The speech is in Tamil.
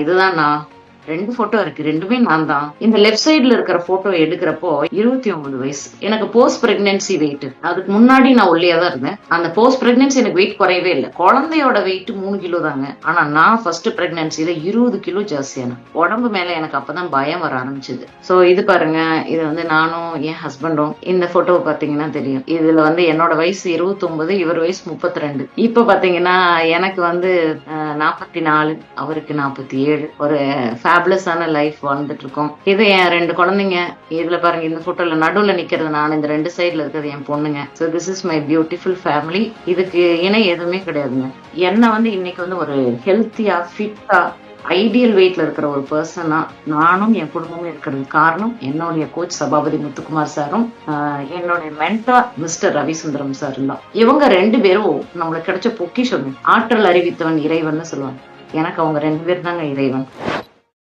இதுதான் ரெண்டு போட்டோ இருக்கு. ரெண்டுமே நான் தான் இந்த லெஃப்ட் சைடுல இருக்கிற போட்டோ எடுக்கிறப்போ இருபத்தி ஒன்பது வயசு. எனக்கு போஸ்ட் பிரெக்னன்சி வெயிட் அதுக்கு முன்னாடி நான் ஒல்லியா தான் இருந்தேன். அந்த போஸ்ட் பிரெக்னன்சி எனக்கு வெயிட் குறையவே இல்லை. குழந்தையோட வெயிட் மூணு கிலோ தாங்க. ஆனா நான் ஃபர்ஸ்ட் பிரெக்னன்சில இருபது கிலோ ஜாஸ்தியான உடம்பு மேல எனக்கு அப்பதான் பயம் வர ஆரம்பிச்சது. சோ இது பாருங்க. இது வந்து நானும் என் ஹஸ்பண்டும் இந்த போட்டோவை பாத்தீங்கன்னா தெரியும். இதுல வந்து என்னோட வயசு இருபத்தி ஒன்பது இவர் வயசு முப்பத்தி ரெண்டு இப்ப பாத்தீங்கன்னா எனக்கு வந்து நாற்பத்தி நாலு அவருக்கு நாற்பத்தி ஏழு ஒரு ஃபேப்லஸான லைஃப் வாழ்ந்துட்டு இருக்கோம் இது என் ரெண்டு குழந்தைங்க. இதுல பாருங்க இந்த போட்டோல நடுவுல நிக்கிறது நான் இந்த ரெண்டு சைட்ல இருக்கிறது என் பொண்ணுங்க. So this is my beautiful family இதுக்கு இணை எதுவுமே கிடையாதுங்க. என்ன வந்து இன்னைக்கு வந்து ஒரு ஹெல்த்தியா ஃபிட்டா ஐடியல் வெயிட்ல இருக்கிற ஒரு பர்சனா நானும் என் குடும்பமும் இருக்கிறது காரணம் என்னுடைய கோச் சபாபதி முத்துக்குமார் சாரும் ஆஹ் என்னுடைய மென்டா மிஸ்டர் ரவிசுந்தரம் சாரும் தான். இவங்க ரெண்டு பேரும் நம்மளுக்கு கிடைச்ச பொக்கிஷம் ஆற்றல் அறிவித்தவன் இறைவன் சொல்லுவாங்க. எனக்கு அவங்க ரெண்டு பேர் தாங்க இறைவன்.